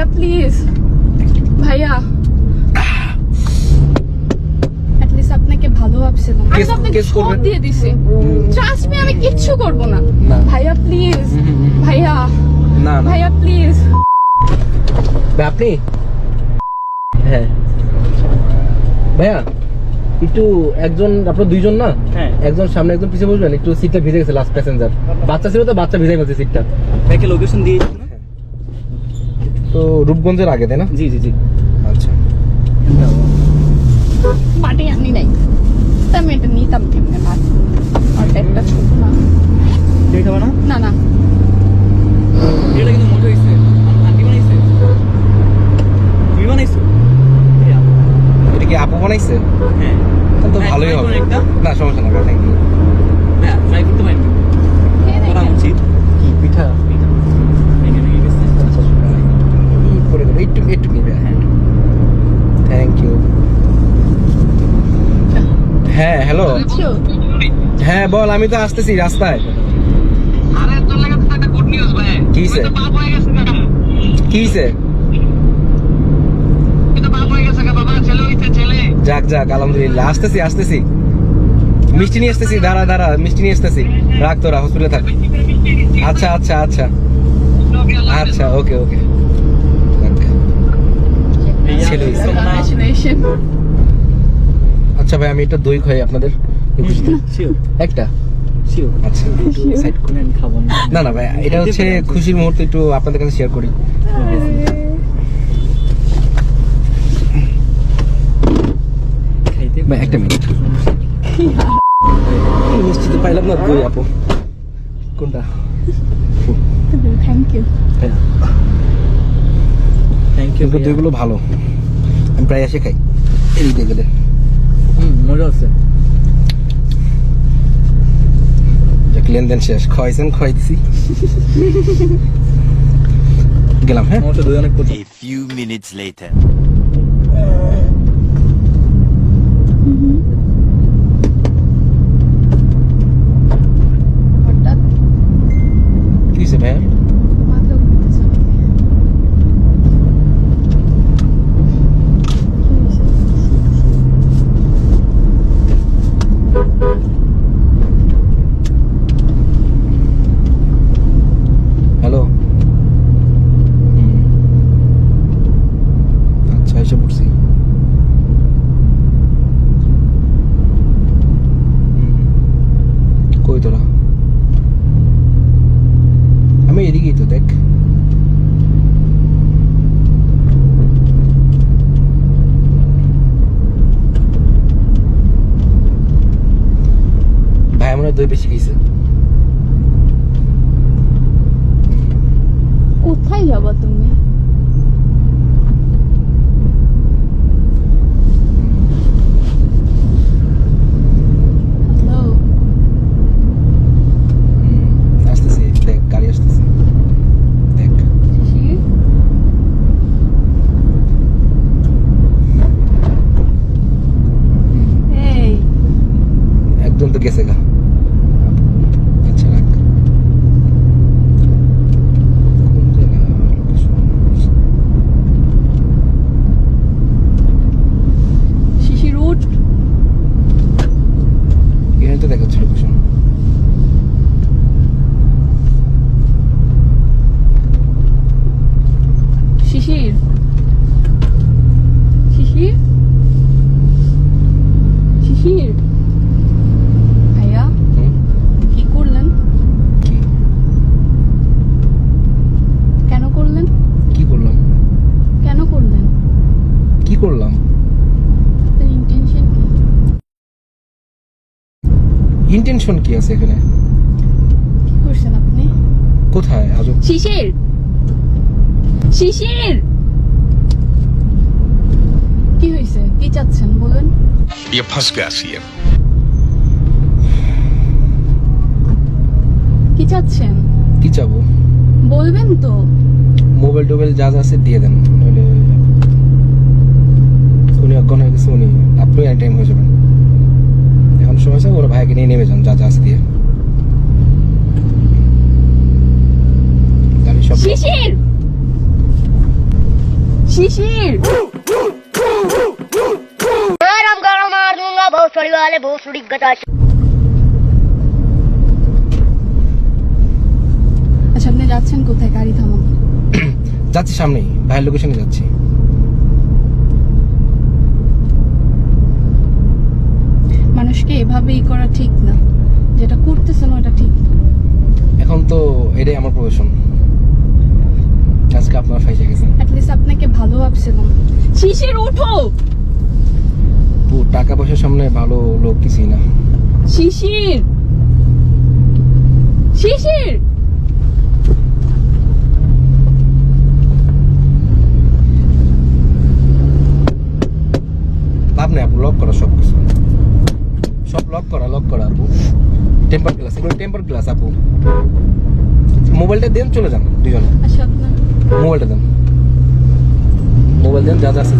ভাইয়া প্লিজ ভাইয়া। আপনাকে ভালো ভাবছিলাম। আমি আপনাকে সব দিয়ে দিছি। ট্রাস্ট মি আমি কিচ্ছু করব না। না। ভাইয়া প্লিজ ভাইয়া। না না। ভাইয়া প্লিজ আপনি? হ্যাঁ। ভাইয়া একটু একজন আপনার দুইজন না? হ্যাঁ। একজন সামনে একজন পিছিয়ে বসবেন একটু সিটটা ভিজে গেছে লাস্ট প্যাসেঞ্জার বাচ্চা ছিল তো বাচ্চা ভিজে গেছে সিটটা লোকেশন দিয়ে না? তো রূপগঞ্জের আগে তাই না? জি জি জি। আচ্ছা। পাটি আনি নাই। আমি এটা নিতাম কেমনে ভাত আর একটা ছোট না। খাবে না? না না। এটা কিন্তু মজা হয়েছে আন্টি বানাইছে? তুমি বানাইছো? আপু। এটা কি আপু বানাইছে? হ্যাঁ। তো হ্যাঁ, ভালোই হবে। না সমস্যা না থ্যাংক ইউ হ্যাঁ ট্রাই করতে পারেন খেয়ে করা দেখেন। উচিত কি পিঠা ভেঙে ভেঙে গেছে ই করে দেবো একটু একটু নিবে হ্যাঁ থ্যাংক ইউ হ্যাঁ হ্যালো হ্যাঁ বল আমি তো আসতেছি রাস্তায়। আরে তোর লাগে তো একটা গুড নিউজ ভাই। বাপ হয়ে গেছে হয়ে যাক যাক আলহামদুলিল্লাহ। আসতেছি আসতেছি। মিষ্টি নিয়ে আসতেছি দাঁড়া দাঁড়া মিষ্টি নিয়ে আসতেছি। রাখ তোরা হসপিটালে থাক। আচ্ছা আচ্ছা আচ্ছা। আচ্ছা ওকে ওকে ছেলে. আচ্ছা ভাই আমি একটা দই খাই আপনাদের। একটা? আচ্ছা। একটু সাইড করে আমি খাব না। না না ভাই এটা হচ্ছে খুশির মুহূর্ত একটু আপনাদের কাছে শেয়ার করি। ভাই একটা মিনিট। পাইলাম না দই আপু। কোনটা? Thank you. থ্যাংক ইউ দইগুলো ভালো। আমি প্রায় এসে খাই। এদিক দিয়ে গেলে মজা আছে। যাক লেনদেন শেষ খাইছেন খাইছি গেলাম হ্যাঁ? A few minutes later. হঠাৎ কি হয়েছে ভাইয়া মাথা ঘুরতেছে আমাকে। কি হয়েছে? হ্যালো আচ্ছা এসে পড়ছি হুম। কই তোরা আমি এদিকেই তো দেখ আমরা দই বেশি খাইছে। কোথায় যাবা তুমি হ্যালো হুম, আসতেছি দেখ গাড়ি আসতেছে দেখ শিশির এই একজন তো গেছে গা আচ্ছা রাখ কোন জায়গা location? শিশির উঠ এখানে তো দেখাচ্ছে লোকেশন শিশির শিশির শিশির ভাইয়া কি করলেন কি কেন করলেন কি করলাম কেন করলেন কি করলাম আপনার ইন্টেনশন কি ইন্টেনশন কি আছে এখানে কি করছেন আপনি কোথায় আজব শিশির শিশির কি হয়েছে কি চাচ্ছেন বলেন ये फंस गया सीएम কি চাচ্ছেন কি চাবো বলবেন তো মোবাইল টোবাইল যা যা আছে দিয়ে দেন নইলে উনি অজ্ঞান হয়ে গেছে উনি আপনি এক টাইম হয়ে যাবেন এখন সময় আছে ওর ভাইকে নিয়ে নেমে যান যা যা আছে দিয়ে গাড়ি সব শিশির শিশির गरम गरम मार दूंगा बहुत सड़ी वाले बहुत सड़ी गता আচ্ছা আপনি যাচ্ছেন কোথায় গাড়ি থামান যাচ্ছি সামনেই ভাইয়ের লোকেশনে যাচ্ছি মানুষকে এভাবেই করা ঠিক না। যেটা করতেছেন ওটা ঠিক না। এখন তো এটাই আমার প্রফেশন। আজকে আপনার ফাইসে গেছে অ্যাটলিস্ট আপনাকে ভালো ভাবছিলাম। শিশির ওঠো আপু, টাকা পয়সার সামনে ভালো লোক কিছুই না। শিশির! শিশির লাভ নেই আপু লক করা সব কিছু সব লক করা লক করা আপু টেম্পার গ্লাস এগুলো টেম্পার গ্লাস আপু মোবাইলটা দেন চলে যান দুজনে আচ্ছা মোবাইলটা দেন। মোবাইল দেন যা যা আছে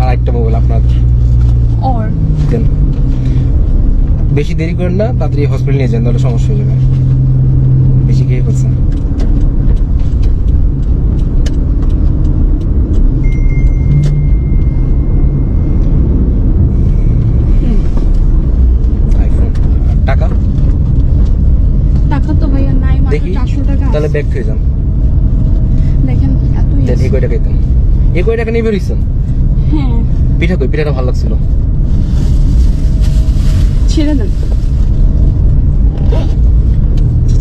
আর একটা মোবাইল আপনার। অর দেন। বেশি দেরি করেন না তাড়াতাড়ি হসপিটাল নিয়ে যান তাহলে সমস্যা হয়ে যাবে। বেশি খেয়ে ফেলছে আইফোন টাকা টাকা তো ভাইয়া নাই মাত্র দেখি তাহলে। ব্যাগ খেয়ে যান। দেখেন এই কয় টাকা দেন এই কয় টাকা নিয়ে বেরিয়েছেন হ্যাঁ। পিঠা কই? পিঠাটা ভালো লাগছিল। ছেড়ে দেন।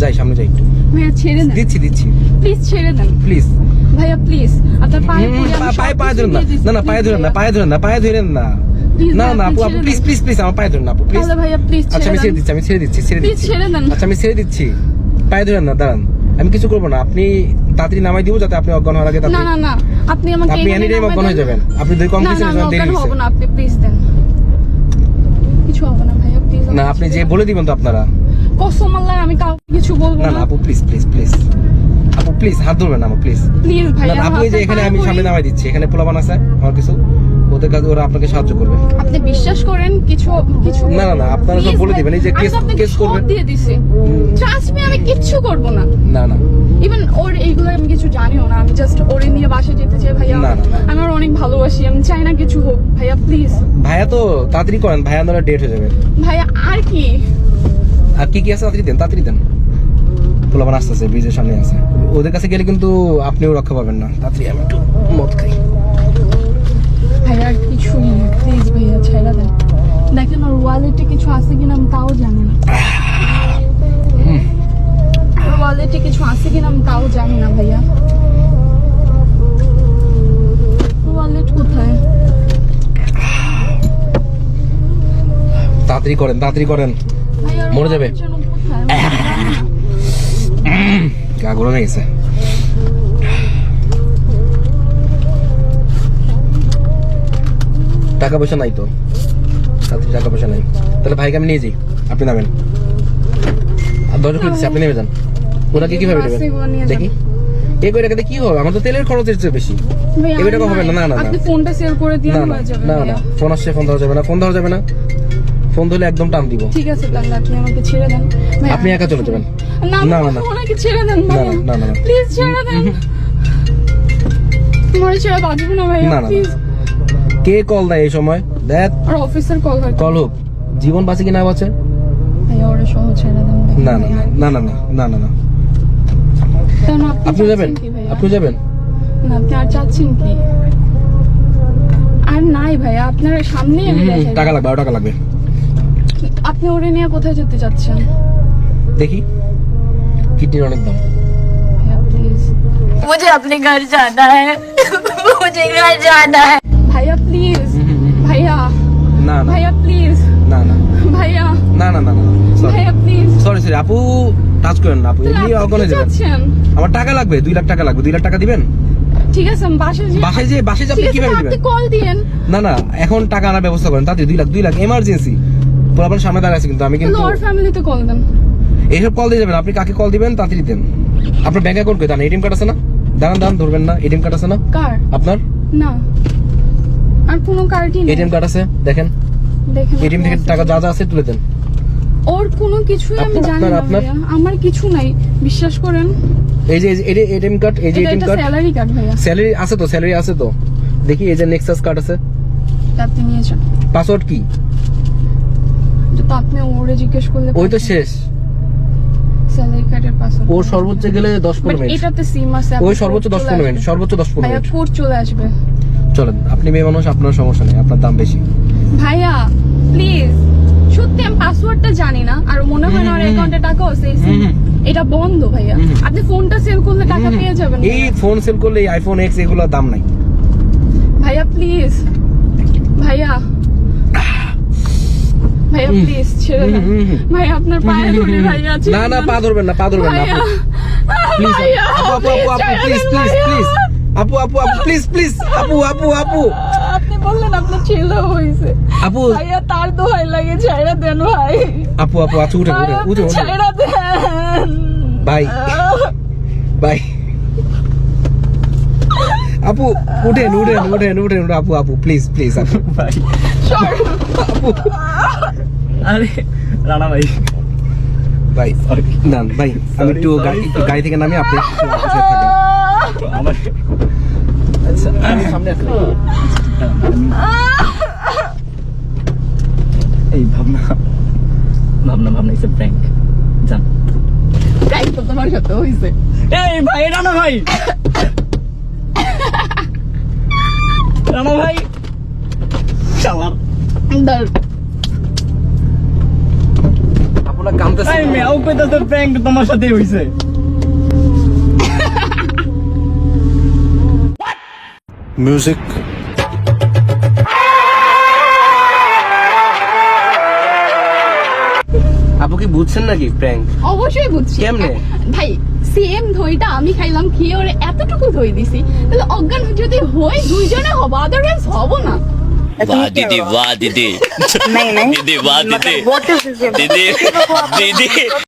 যাই সামনে যাই একটু। ভাইয়া ছেড়ে দেন। দিচ্ছি দিচ্ছি। প্লিজ ছেড়ে দেন। প্লিজ। ভাইয়া প্লিজ। আপনার পায়ে পায়ে পায়ে ধরেন না। না না পায়ে ধরেন না পায়ে ধরেন না পায়ে ধরেন না। না না আপু আপু প্লিজ। প্লিজ প্লিজ আমার পায়ে ধরেন না আপু প্লিজ। আচ্ছা আমি ছেড়ে দিচ্ছি আমি ছেড়ে দিচ্ছি ছেড়ে দিচ্ছি। ছেড়ে দেন। আচ্ছা আমি ছেড়ে দিচ্ছি। পায়ে ধরেন না দাঁড়ান। আমি কিছু করব না আপনি তাড়াতাড়ি নামাই দিব যাতে আপনি অজ্ঞান হওয়ার আগে না না না আপনি আমাকে আপনি এনি টাইম অজ্ঞান হয়ে যাবেন। আপনি দুই কম কিছু না দেরি না আপনি প্লিজ দেন। কিছু হবে না ভাইয়া প্লিজ না আপনি যে বলে দিবেন তো আপনারা। কসম আল্লাহ আমি কাউকে কিছু বলব না না। আপু প্লিজ প্লিজ প্লিজ আপু প্লিজ হাত ধরবেন না আমার প্লিজ প্লিজ না ভাইয়া আপু এই যে এখানে আমি সামনে নামাই দিচ্ছি এখানে পোলাবান আছে? আমার কিছু? ওদের কাছে ওরা আপনাকে সাহায্য করবে। আপনি বিশ্বাস করেন কিছু কিছু না, না, না, আপনারা সব বলে দিবেন, এই যে case সব করবেন। দিয়ে দিছি। ট্রাস্ট মি আমি কিচ্ছু করব না। না না। ইভেন ওর এইগুলো আমি কিছু জানিও না আমি জাস্ট ওরে নিয়ে বাসে যেতে চাই ভাইয়া। আমি ওর অনেক ভালোবাসি আমি চাই না কিছু হোক ভাইয়া প্লিজ ভাইয়া তো তাড়াতাড়ি করেন ভাইয়া আপনারা ডেট হয়ে যাবে। ভাইয়া আর কি? আর কি কি আছে তাড়াতাড়ি দেন তাড়াতাড়ি দেন। পোলাবান আসতেছে ব্রিজের সামনে আছে। ওদের কাছে গেলে কিন্তু আপনিও রক্ষা পাবেন না। তাড়াতাড়ি আমি একটু মদ খাই। ভাইয়া আর কিছুই না প্লিজ ভাইয়া ছেড়ে দেন। দেখেন ওর ওয়ালেটে কিছু আছে কিনা আমি তাও জানি না। ওর ওয়ালেটে কিছু আছে কিনা আমি তাও জানি না ভাইয়া। ওয়ালেট কোথায়? তাড়াতাড়ি করেন তাড়াতাড়ি করেন। মরে যাবে। গা গরম গেছে। টাকা পয়সা নাই তো। টাকা পয়সা নাই। তাহলে ভাইকে আমি নিয়ে যাই। আপনি নামেন। আর দরজা খুলে দিচ্ছি আপনি নেমে যান। ওনাকে কীভাবে নেবেন? করে। দেখি। এই টাকাতে কি হবে? আমার তো তেলের খরচের চেয়ে বেশি। টাকা হবে না, না, না। আপনি ফোনটা সেল করে দিয়ে হয়ে যাবে না না। ফোন আসছে ফোন ধরা যাবে না। ফোন ধরা যাবে না। ফোন ধরলে একদম টান দিব। ঠিক আছে তাহলে আপনি আমাকে ছেড়ে দেন। আপনি একা চলে যাবেন। না না, না। ওনাকে ছেড়ে দেন না, না, না। প্লিজ ছেড়ে দেন। ছেড়ে বাঁচবো না না। প্লিজ কে কল দেয় এই সময়? দেখ। আর অফিসার কল হয় কল হোক জীবন বাঁচে কি না বাঁচে না না না না না না না। আপনি যাবেন? আপনি যাবেন? না আপনি আর চাচ্ছেন কি? আর নাই ভাই আপনার সামনে টাকা লাগবে টাকা লাগবে। আপনি ওরে নিয়ে কোথায় যেতে চাচ্ছেন? দেখি। কিডনির অনেক দাম। मुझे আপনি घर जाना है मुझे घर না না। ভাইয়া প্লিজ না না। ভাইয়া। না না না না ভাইয়া প্লিজ সরি সরি আপু টাচ করেন না আপু। এমনি অগনে যাবেন আমার টাকা লাগবে দুই লাখ টাকা লাগবে। দুই লাখ টাকা দিবেন? ঠিক আছে আমি বাসায় যাই যে বাসায় যে আপনি কীভাবে তো আপনি কল দিয়েন। না না এখন টাকা আনার ব্যবস্থা করেন। তাতে দুই লাখ দুই লাখ এমার্জেন্সি পোলাপান সামনে দাঁড়ায় আছে কিন্তু আমি কিন্তু লোয়ার ফ্যামিলিতে কল দেন। এইসব কল দিয়ে যাবেন। আপনি কাকে কল দিবেন তাড়াতাড়ি দেন আপনার ব্যাংক অ্যাকাউন্ট দাঁড়ান এটিএম কার্ড আছে না? দাঁড়ান দাঁড়ান ধরবেন না। এটিএম কার্ড আছে না? কার? আপনার? না। আর কোনো কার্ডই নেই। এটিএম কার্ড আছে দেখেন। এটিএম থেকে টাকা যা যা আছে তুলে দেন। ওর কোনো কিছুই আমি জানি না ভাইয়া। আমার কিছু নাই। বিশ্বাস করেন। এই যে এই এটিএম কার্ড এই যে এটিএম কার্ড। স্যালারি কার্ড ভাইয়া। স্যালারি আছে তো স্যালারি আছে তো। দেখি এই যে নেক্সাস কার্ড আছে। নিয়েছেন পাসওয়ার্ড কি? তো আপনি ওরে জিজ্ঞেস করলে ওই তো শেষ। স্যালারি কার্ডের পাসওয়ার্ড ও সর্বোচ্চ গেলে মিনিট এটাতে সিম আছে ওই সর্বোচ্চ মিনিট সর্বোচ্চ মিনিট কোড চলে আসবে। চলেন আপনি মেয়ে মানুষ আপনার সমস্যা নেই আপনার দাম বেশি। ভাইয়া প্লিজ সত্যি আমি পাসওয়ার্ডটা জানি না আর মনে হয় না ওর অ্যাকাউন্টে টাকা আছে এটা বন্ধ ভাইয়া। আপনি ফোনটা সেল করলে টাকা পেয়ে যাবেন এই ফোন সেল করলে এই আইফোন এক্স এগুলোর দাম নাই। ভাইয়া প্লিজ ভাইয়া। ভাইয়া প্লিজ ছেড়ে দেন। ভাইয়া আপনার পায়ে ধরে ভাইয়া না না পা ধরবেন না পা ধরবেন না প্লিজ আপু আপু আপু প্লিজ প্লিজ প্লিজ আপু আপু আপু প্লিজ প্লিজ আপু আপু আপু। বললেন আপনার ছেলে হয়েছে আপু। ভাইয়া তার দোহাই লাগে ছাইরা দেন ভাই। আপু আপু আচ্ছা উঠে উঠে আপনি উঠে উঠে। ছাইরা দেন। ভাই ভাই। আপু উঠেন উঠেন উঠেন উঠেন আপু আপু প্লিজ প্লিজ আপু। ভাই। আপু। আরে রানা ভাই। ভাই না ভাই আমি একটু গাড়ি গাড়ি থেকে নামি আপনি একটু বসে থাকেন। আমি এই ভাবনা ভাবনা ভাবনা ইটস প্র্যাঙ্ক জান তো তোমার সাথে হয়েছে এই ভাই রানা ভাই। রানা ভাই। শালার। দাঁড় আপনার কামতেছে এই মেয়াও কইতাছে প্র্যাঙ্ক তোমার সাথেই হইছে। Music. কি বুঝছেন নাকি প্র্যাঙ্ক অবশ্যই বুঝছি কেমনে? ভাই সেম দইটা আমি খাইলাম খেয়ে ওরে এতটুকু দই দিছি তাহলে অজ্ঞান যদি হই দুইজনে হবো আদারওয়াইজ হবো না वाह दीदी वाह दीदी नहीं नहीं दीदी वाह दीदी दीदी दीदी